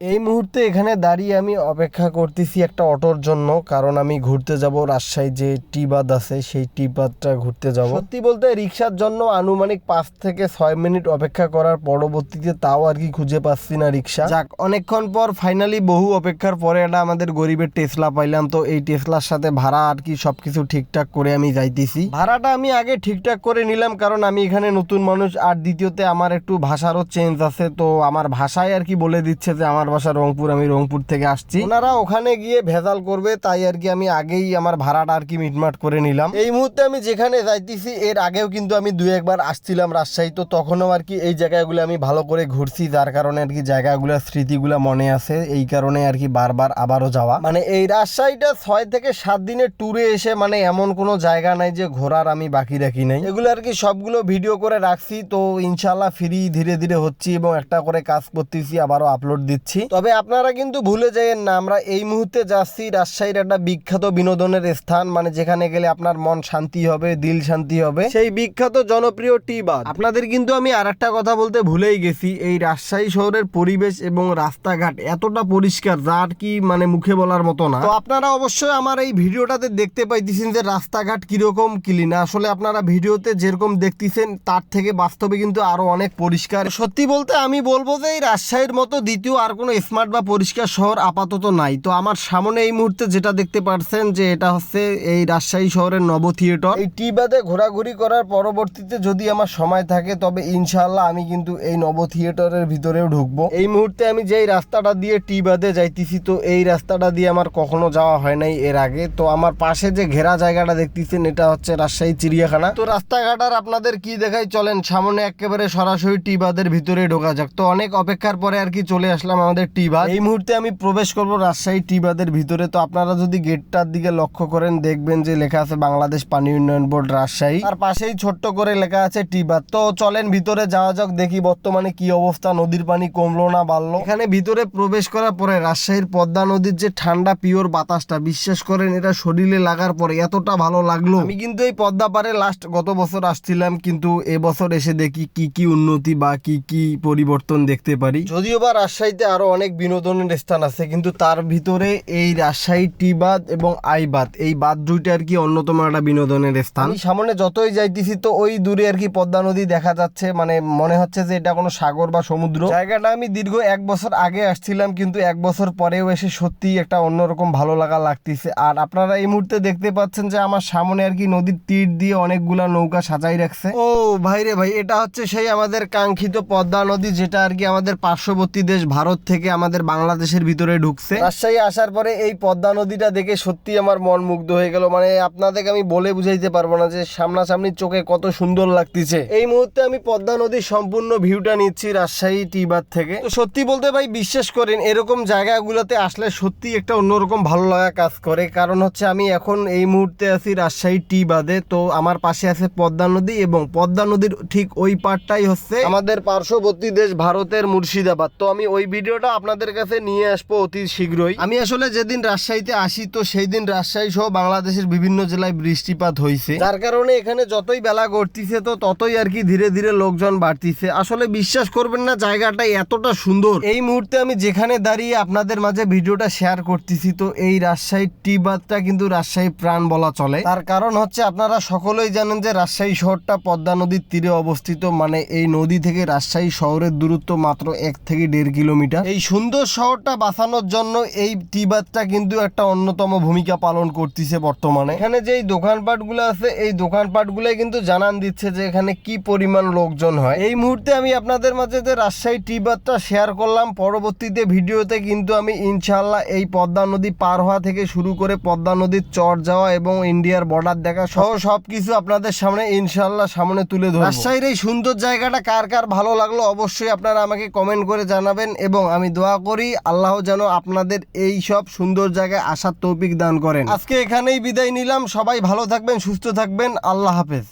এই মুহূর্তে এখানে দাঁড়িয়ে আমি অপেক্ষা করতেছি একটা অটোর জন্য, কারণ আমি ঘুরতে যাব রাজশাহী যে টি বাদ আছে, সেই টি বাদটা ঘুরতে যাব। সত্যি বলতে রিক্সার জন্য আনুমানিক পাঁচ থেকে ছয় মিনিট অপেক্ষা করার পরবর্তীতে তাও আর কি খুঁজে পাচ্ছি না রিক্সা। যাক, অনেকক্ষণ পর ফাইনালি বহু অপেক্ষার পরে এটা আমাদের গরিবের টেসলা পাইলাম, তো এই টেসলার সাথে ভাড়া আর কি সবকিছু ঠিকঠাক করে আমি যাইতেছি। ভাড়াটা আমি আগে ঠিকঠাক করে নিলাম, কারণ আমি এখানে নতুন মানুষ, আর দ্বিতীয়তে আমার একটু ভাষারও চেঞ্জ আছে, তো আমার ভাষায় আর কি বলে দিচ্ছে যে আমার বাসা রংপুর, আমি রংপুর থেকে আসছি। ওনারা ওখানে গিয়ে ভেজাল করবে, তাই আর কি আমি আগেই আমার ভাড়াটা আর কি মিটমাট করে নিলাম। এই মুহূর্তে আমি যেখানে যাইতেছি, এর আগেও কিন্তু আমি দু একবার আসছিলাম রাজশাহী, তো তখনও আর কি এই জায়গাগুলো আমি ভালো করে ঘুরছি, যার কারণে আর কি জায়গাগুলোর স্মৃতিগুলো মনে আছে, এই কারণে আর কি বারবার আবারও যাওয়া। মানে এই রাজশাহীটা ছয় থেকে সাত দিনের ট্যুরে এসে মানে এমন কোনো জায়গা নাই যে ঘোরার আমি বাকি রাখি নাই। এগুলো আর কি সবগুলো ভিডিও করে রাখছি, তো ইনশাল্লাহ ফ্রি ধীরে ধীরে হচ্ছি এবং একটা করে কাজ করতেছি, আবারও আপলোড দিচ্ছি। তবে আপনারা কিন্তু ভুলে যাইয়েন না, আমরা এই মুহূর্তে যাচ্ছি রাজশাহীর একটা বিখ্যাত বিনোদনের স্থান মানে যেখানে গেলে আপনার মন শান্তি হবে, দিল শান্তি হবে। সেই বিখ্যাত জনপ্রিয় টি বাদ। আপনাদের কিন্তু আমি আর একটা কথা বলতে ভুলেই গেছি, এই রাজশাহী শহরের পরিবেশ এবং রাস্তাঘাট এতটা পরিষ্কার যা আর কি মানে মুখে বলার মতো না। তো আপনারা অবশ্যই আমার এই ভিডিওটাতে দেখতে পাইতেছেন যে রাস্তাঘাট কীরকম ক্লিন আসলে আপনারা ভিডিওতে যেরকম দেখতেছেন, তার থেকে বাস্তবে কিন্তু আরও অনেক পরিষ্কার। সত্যি বলতে আমি বলব যে এই রাজশাহীর মতো দ্বিতীয় আর কোনো স্মার্ট বা পরিষ্কার শহর আপাতত নাই। তো আমার সামনে এই মুহূর্তে যেটা দেখতে পাচ্ছেন যে এটা হচ্ছে এই রাজশাহী শহরের নব থিয়েটার। এই টি বাদে ঘোরাঘুরি করার পরবর্তীতে যদি আমার সময় থাকে, তবে ইনশাআল্লাহ আমি কিন্তু এই নব থিয়েটারের ভিতরেও ঢুকবো। এই মুহূর্তে আমি যেই রাস্তাটা দিয়ে টি বাদে যাইতেছি, তো এই রাস্তাটা দিয়ে আমার কখনো যাওয়া হয় নাই এর আগে। তো আমার পাশে যে ঘেরা জায়গাটা দেখতেছেন, এটা হচ্ছে রাজশাহী চিড়িয়াখানা। তো রাস্তাঘাট আর আপনাদের কি দেখাই? চলেন, সামনে একেবারে সরাসরি টি বাদের ভিতরে ঢোকা যাক। তো অনেক অপেক্ষার পরে আর কি চলে আসলাম আমাদের টি বাদ এই মুহূর্তে আমি প্রবেশ করব রাজশাহী টি বাদের ভিতরে। তো আপনারা যদি গেটটার দিকে লক্ষ্য করেন, দেখবেন যে লেখা আছে বাংলাদেশ পানি উন্নয়ন বোর্ড রাজশাহী। আর পাশেই ছোট্ট করে লেখা আছে টি বাদ তো চলেন ভিতরে যাওয়া যাক, দেখি বর্তমানে কি অবস্থা, নদীর পানি কমলো না বাড়লো। এখানে ভিতরে প্রবেশ করার পরে রাজশাহীর পদ্মা নদীর যে ঠান্ডা, পিওর বাতাসটা, বিশ্বাস করেন এটা শরীরে লাগার পরে এতটা ভালো লাগল। আমি কিন্তু এই পদ্মা পারে লাস্ট গত বছর আসছিলাম, কিন্তু এবছর এসে দেখি কি কি উন্নতি বা কি কি পরিবর্তন দেখতে পারি। যদিও বা রাজশাহীতে আরও অনেক বিনোদনের স্থান আছে কিন্তু তার ভিতরে এই রাজশাহী টি বাদ এবং আই বাদ এই বাদ দুইটা আর কি অন্যতম একটা বিনোদনের স্থান। সামনে যতই যাইতেছি তো ওই দূরে আর কি পদ্মা নদী দেখা যাচ্ছে মানে মনে হচ্ছে যে এটা কোনো সাগর বা সমুদ্র। জায়গাটা আমি দীর্ঘ এক বছর আগে আসছিলাম কিন্তু এক বছর পরেও এসে সত্যি একটা অন্যরকম ভালো লাগা লাগতেছে। আর আপনারা এই মুহূর্তে দেখতে পাচ্ছেন যে আমার সামনে আর কি নদীর তীর দিয়ে অনেকগুলা নৌকা সাজাই রাখছে। ও ভাই রে ভাই এটা হচ্ছে সেই আমাদের কাঙ্ক্ষিত পদ্মা নদী যেটা আর কি আমাদের পার্শ্ববর্তী দেশ ভারত থেকে আমাদের বাংলাদেশের ভিতরে ঢুকছে। রাজশাহী আসার পরে এই পদ্মা নদীটা দেখে সত্যি আমার মন মুগ্ধ হয়ে গেল। মানে আপনাদেরকে আমি বলে বুঝাইতে পারব না যে সামনাসামনি চোখে কত সুন্দর লাগতেছে। এই মুহূর্তে আমি পদ্মা নদীর সম্পূর্ণ ভিউটা নিচ্ছি রাজশাহী টিবার থেকে। তো সত্যি বলতে ভাই, বিশ্বাস করেন, এরকম জায়গাগুলোতে আসলে সত্যি একটা অন্যরকম ভালো লাগা কাজ করে। কারণ হচ্ছে আমি এখন এই মুহূর্তে আছি রাজশাহী টি বাদে তো আমার পাশে আছে পদ্মা নদী এবং পদ্মা নদীর ঠিক ওই পারটাই হচ্ছে আমাদের পার্শ্ববর্তী দেশ ভারতের মুর্শিদাবাদ। তো আমি ওই ভিডিওটা আপনাদের কাছে নিয়ে আসব অতি শীঘ্রই। আমি আসলে যেদিন রাজশাহীতে আসি, তো সেই দিন রাজশাহী সহ বাংলাদেশের বিভিন্ন জেলায় বৃষ্টিপাত হয়েছে যার কারণে এখানে যতই বেলা গড়তিছে, তো ততই আর কি ধীরে ধীরে লোকজন বাড়তিছে। আসলে বিশ্বাস করবেন না জায়গাটা এতটা সুন্দর। এই মুহূর্তে আমি যেখানে দাঁড়িয়ে আপনাদের মাঝে ভিডিওটা শেয়ার করতেছি, তো এই রাজশাহী টি বাদটা কিন্তু রাজশাহী প্রাণ বলা চলে। তার কারণ হচ্ছে আপনারা সকলেই জানেন যে রাজশাহী শহরটা পদ্মা নদীর তীরে অবস্থিত। মানে এই নদী থেকে রাজশাহী শহরের দূরত্ব মাত্র এক থেকে দেড় কিলোমিটার। এই সুন্দর শহরটা বাঁচানোর জন্য এই টি বাদটা কিন্তু একটা অন্যতম ভূমিকা পালন করতেছে বর্তমানে। এখানে যে দোকানপাটগুলো আছে, এই দোকানপাটগুলো কিন্তু জানান দিচ্ছে যে এখানে কি পরিমাণ লোকজন হয়। এই মুহূর্তে আমি আপনাদের মাঝে যে রাজশাহী টি বাদটা শেয়ার করলাম, পরবর্তীতে ভিডিওতে কিন্তু আমি ইনশাল্লাহ এই পদ্মা নদী পার হওয়া থেকে শুরু করে পদ্মা নদীর চর যাওয়া এবং ইন্ডিয়ার বর্ডার দেখা সহ সব কিছু আপনাদের সামনে ইনশাল্লাহ সামনে তুলে ধরবো। রাজশাহীর এই সুন্দর জায়গাটা কার কার ভালো লাগল অবশ্যই আপনারা আমাকে কমেন্ট করে জানাবেন এবং আমি দোয়া করি আল্লাহ যেন আপনাদের এই সব সুন্দর জায়গায় আসার তৌফিক দান করেন। আজকে এখানেই বিদায় নিলাম। সবাই ভালো থাকবেন, সুস্থ থাকবেন। আল্লাহ হাফেজ।